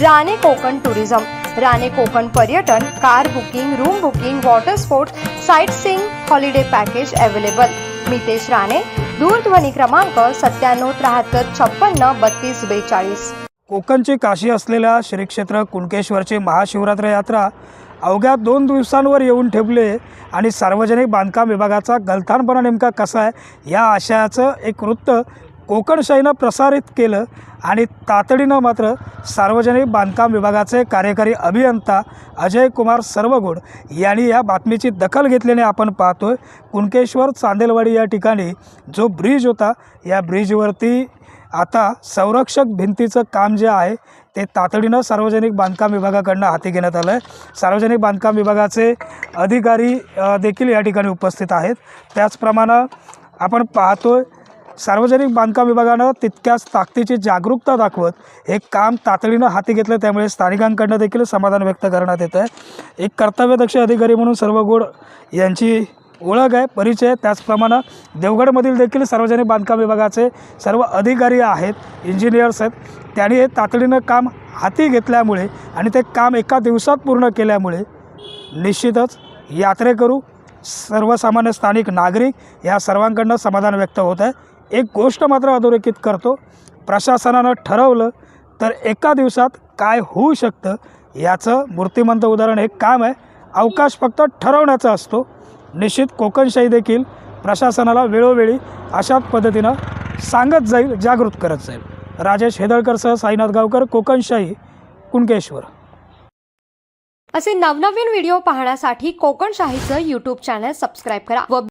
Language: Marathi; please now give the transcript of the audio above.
राणे कोकण टुरिझम. राणे कोकण पर्यटन car booking room booking water sport sightseeing holiday package available. Mitesh Rane दूरध्वनी क्रमांक सत्त्याण्णव त्र्याहत्तर छप्पन्न बत्तीस बेचाळीस. कोकणची काशी असलेल्या श्री क्षेत्र कुणकेश्वरची महाशिवरात्र यात्रा अवघ्या दोन दिवसांवर येऊन ठेवले आणि सार्वजनिक बांधकाम विभागाचा गलथानपणा नेमका कसा आहे या आशयाचं एक वृत्त कोकणशाहीनं प्रसारित केलं आणि तातडीनं मात्र सार्वजनिक बांधकाम विभागाचे कार्यकारी अभियंता अजय कुमार सर्वगुड यांनी या बातमीची दखल घेतल्याने आपण पाहतोय कुणकेश्वर चांदेलवाडी या ठिकाणी जो ब्रिज होता या ब्रिजवरती आता संरक्षक भिंतीचं काम जे आहे ते तातडीनं सार्वजनिक बांधकाम विभागाकडनं हाती घेण्यात आलं आहे सार्वजनिक बांधकाम विभागाचे अधिकारी देखील या ठिकाणी उपस्थित आहेत. त्याचप्रमाणे आपण पाहतोय सार्वजनिक बांधकाम विभागानं तितक्याच ताकदीची जागरूकता दाखवत हे काम तातडीनं हाती घेतलं त्यामुळे स्थानिकांकडनं देखील समाधान व्यक्त करण्यात येतं आहे एक कर्तव्यदक्ष अधिकारी म्हणून सर्व गोड यांची ओळख आहे परिचय त्याचप्रमाणे देवगडमधील देखील सार्वजनिक बांधकाम विभागाचे सर्व अधिकारी आहेत इंजिनियर्स आहेत. त्यांनी हे तातडीनं काम हाती घेतल्यामुळे आणि ते काम एका दिवसात पूर्ण केल्यामुळे निश्चितच यात्रेकरू सर्वसामान्य स्थानिक नागरिक या सर्वांकडनं समाधान व्यक्त होत आहे. एक गोष्ट मात्र अधोरेखित करतो. प्रशासनानं ठरवलं तर एका दिवसात काय होऊ शकतं याचं मूर्तिमंत उदाहरण हे काम आहे. अवकाश फक्त ठरवण्याचा असतो. निश्चित कोकणशाही देखील प्रशासनाला वेळोवेळी अशाच पद्धतीनं सांगत जाईल जागृत करत जाईल. राजेश हेदळकरसह साईनाथ गावकर कोकणशाही कुणकेश्वर. असे नवनवीन व्हिडिओ पाहण्यासाठी कोकणशाहीचं यूट्यूब चॅनल सबस्क्राईब करा व